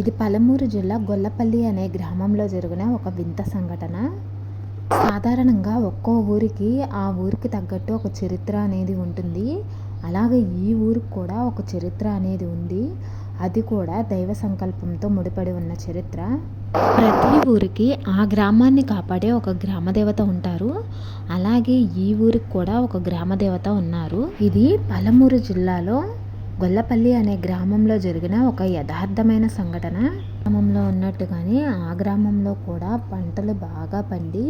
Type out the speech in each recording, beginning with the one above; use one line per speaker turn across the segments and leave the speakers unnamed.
ఇది పలమూరు జిల్లా గొల్లపల్లి అనే గ్రామంలో జరిగిన ఒక వింత సంఘటన. సాధారణంగా ఒక్కో ఊరికి ఆ ఊరికి తగ్గట్టు ఒక చరిత్ర అనేది ఉంటుంది. అలాగే ఈ ఊరికి కూడా ఒక చరిత్ర అనేది ఉంది. అది కూడా దైవ సంకల్పంతో ముడిపడి ఉన్న చరిత్ర. ప్రతి ఊరికి ఆ గ్రామాన్ని కాపాడే ఒక గ్రామదేవత ఉంటారు. అలాగే ఈ ఊరికి కూడా ఒక గ్రామదేవత ఉన్నారు. ఇది పలమూరు జిల్లాలో గొల్లపల్లి అనే గ్రామంలో జరిగిన ఒక యథార్థమైన సంఘటన. గ్రామంలో ఉన్నట్టుగానే ఆ గ్రామంలో కూడా పంటలు బాగా పండి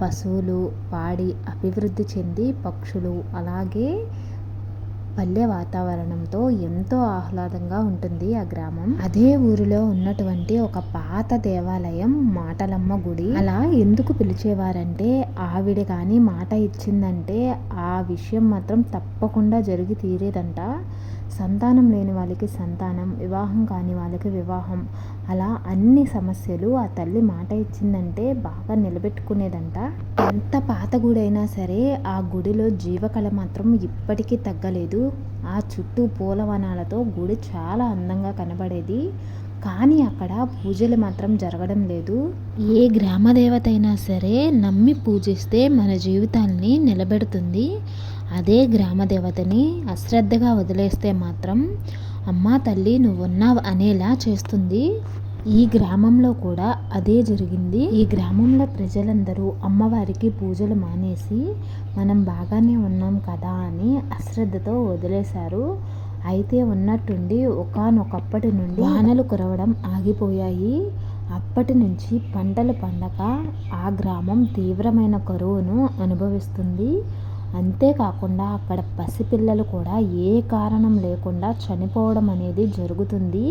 పశువులు పాడి అభివృద్ధి చెంది పక్షులు అలాగే పల్లె వాతావరణంతో ఎంతో ఆహ్లాదంగా ఉంటుంది ఆ గ్రామం. అదే ఊరిలో ఉన్నటువంటి ఒక పాత దేవాలయం మాటలమ్మ గుడి. అలా ఎందుకు పిలిచేవారంటే ఆవిడ కానీ మాట ఇచ్చిందంటే ఆ విషయం మాత్రం తప్పకుండా జరిగి తీరేదంట. సంతానం లేని వాళ్ళకి సంతానం వివాహం కాని వాళ్ళకి వివాహం. అలా అన్ని సమస్యలు ఆ తల్లి మాట ఇచ్చిందంటే బాగా నిలబెట్టుకునేదంట. ఎంత పాత గుడైనా సరే ఆ గుడిలో జీవకళ మాత్రం ఇప్పటికీ తగ్గలేదు. ఆ చుట్టూ పూలవనాలతో గుడి చాలా అందంగా కనబడేది. కానీ అక్కడ పూజలు మాత్రం జరగడం లేదు. ఏ గ్రామ దేవత అయినా సరే నమ్మి పూజిస్తే మన జీవితాన్ని నిలబెడుతుంది. అదే గ్రామ దేవతని అశ్రద్ధగా వదిలేస్తే మాత్రం అమ్మా తల్లి నువ్వున్నావు అనేలా చేస్తుంది. ఈ గ్రామంలో కూడా అదే జరిగింది. ఈ గ్రామంలో ప్రజలందరూ అమ్మవారికి పూజలు మానేసి మనం బాగానే ఉన్నాం కదా అని అశ్రద్ధతో వదిలేశారు. అయితే ఉన్నట్టుండి ఒకనొకప్పటి నుండి వానలు కురవడం ఆగిపోయాయి. అప్పటి నుంచి పంటలు పండక ఆ గ్రామం తీవ్రమైన కరువును అనుభవిస్తుంది. అంతేకాకుండా అక్కడ పసిపిల్లలు కూడా ఏ కారణం లేకుండా చనిపోవడం అనేది జరుగుతుంది.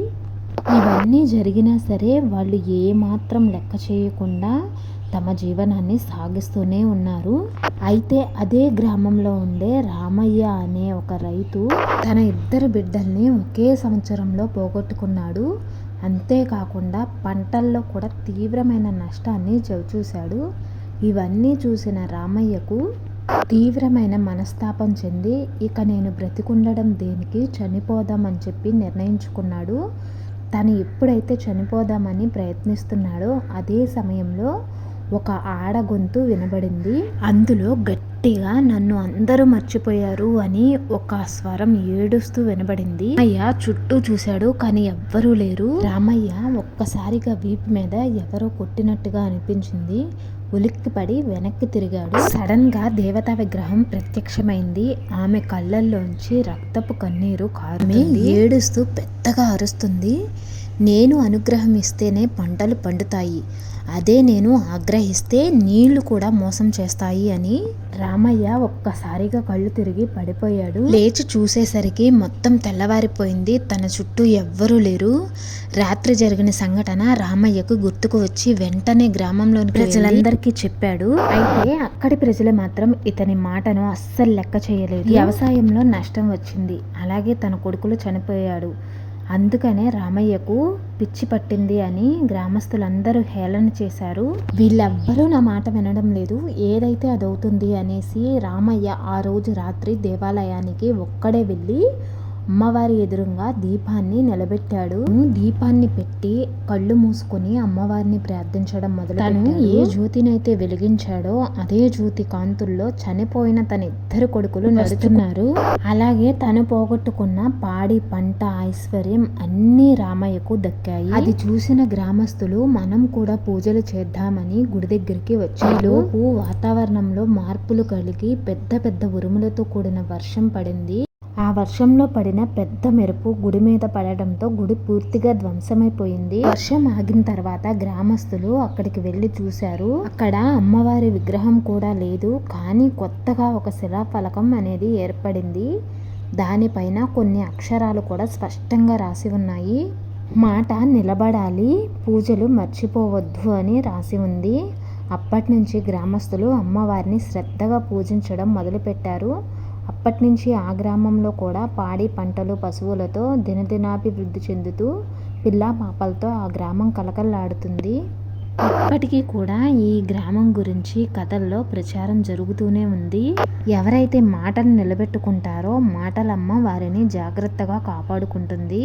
ఇవన్నీ జరిగినా సరే వాళ్ళు ఏమాత్రం లెక్క చేయకుండా తమ జీవనాన్ని సాగిస్తూనే ఉన్నారు. అయితే అదే గ్రామంలో ఉండే రామయ్య అనే ఒక రైతు తన ఇద్దరు బిడ్డల్ని ఒకే సంవత్సరంలో పోగొట్టుకున్నాడు. అంతేకాకుండా పంటల్లో కూడా తీవ్రమైన నష్టాన్ని చవిచూశాడు. ఇవన్నీ చూసిన రామయ్యకు తీవ్రమైన మనస్తాపం చెంది ఇక నేను బ్రతికుండడం దేనికి చనిపోదామని చెప్పి నిర్ణయించుకున్నాడు. తను ఎప్పుడైతే చనిపోదామని ప్రయత్నిస్తున్నాడో అదే సమయంలో ఒక ఆడ గొంతు వినబడింది. అందులో గట్టిగా నన్ను అందరూ మర్చిపోయారు అని ఒక స్వరం ఏడుస్తూ వినబడింది. అయ్య చుట్టూ చూశాడు కానీ ఎవ్వరూ లేరు. రామయ్య ఒక్కసారిగా వీపు మీద ఎవరో కొట్టినట్టుగా అనిపించింది. ఉలిక్కిపడి వెనక్కి తిరిగాడు. సడన్గా దేవతా విగ్రహం ప్రత్యక్షమైంది. ఆమె కళ్ళల్లోంచి రక్తపు కన్నీరు కారుమే ఏడుస్తూ పెద్దగా అరుస్తుంది. నేను అనుగ్రహం ఇస్తేనే పంటలు పండుతాయి. అదే నేను ఆగ్రహిస్తే నీళ్ళు కూడా మోసం చేస్తాయి అని రామయ్య ఒక్కసారిగా కళ్ళు తిరిగి పడిపోయాడు. లేచి చూసేసరికి మొత్తం తెల్లవారిపోయింది. తన చుట్టూ ఎవ్వరూ లేరు. రాత్రి జరిగిన సంఘటన రామయ్యకు గుర్తుకు వచ్చి వెంటనే గ్రామంలోని ప్రజలందరికీ చెప్పాడు. అయితే అక్కడి ప్రజలు మాత్రం ఇతని మాటను అస్సలు లెక్క చేయలేదు. వ్యవసాయంలో నష్టం వచ్చింది. అలాగే తన కొడుకులు చనిపోయాడు. అందుకనే రామయ్యకు పిచ్చి పట్టింది అని గ్రామస్తులందరూ హేళన చేశారు. వీళ్ళెవ్వరూ నా మాట వినడం లేదు. ఏదైతే అదవుతుంది అనేసి రామయ్య ఆ రోజు రాత్రి దేవాలయానికి ఒక్కడే వెళ్ళి అమ్మవారి ఎదురుగా దీపాన్ని నిలబెట్టాడు. దీపాన్ని పెట్టి కళ్ళు మూసుకొని అమ్మవారిని ప్రార్థించడం మొదలు తను ఏ జ్యోతినైతే వెలిగించాడో అదే జ్యోతి కాంతుల్లో చనిపోయిన తన ఇద్దరు కొడుకులు నడుస్తున్నారు అలాగే తను పోగొట్టుకున్న పాడి పంట ఐశ్వర్యం అన్ని రామయ్యకు దక్కాయి. అది చూసిన గ్రామస్తులు మనం కూడా పూజలు చేద్దామని గుడి దగ్గరికి వచ్చేలోపు వాతావరణంలో మార్పులు కలిగి పెద్ద పెద్ద ఉరుములతో కూడిన వర్షం పడింది. ఆ వర్షంలో పడిన పెద్ద మెరుపు గుడి మీద పడడంతో గుడి పూర్తిగా ధ్వంసమైపోయింది. వర్షం ఆగిన తర్వాత గ్రామస్తులు అక్కడికి వెళ్ళి చూశారు. అక్కడ అమ్మవారి విగ్రహం కూడా లేదు. కానీ కొత్తగా ఒక శిలాఫలకం అనేది ఏర్పడింది. దానిపైన కొన్ని అక్షరాలు కూడా స్పష్టంగా రాసి ఉన్నాయి. మాట నిలబడాలి పూజలు మర్చిపోవద్దు అని రాసి ఉంది. అప్పటి నుంచి గ్రామస్తులు అమ్మవారిని శ్రద్ధగా పూజించడం మొదలుపెట్టారు. అప్పటి నుంచి ఆ గ్రామంలో కూడా పాడి పంటలు పశువులతో దినదినాభివృద్ధి చెందుతూ పిల్లా పాపలతో ఆ గ్రామం కలకల్లాడుతుంది ఇప్పటికీ కూడా ఈ గ్రామం గురించి కథల్లో ప్రచారం జరుగుతూనే ఉంది. ఎవరైతే మాటను నిలబెట్టుకుంటారో మాటలమ్మ వారిని జాగ్రత్తగా కాపాడుకుంటుంది.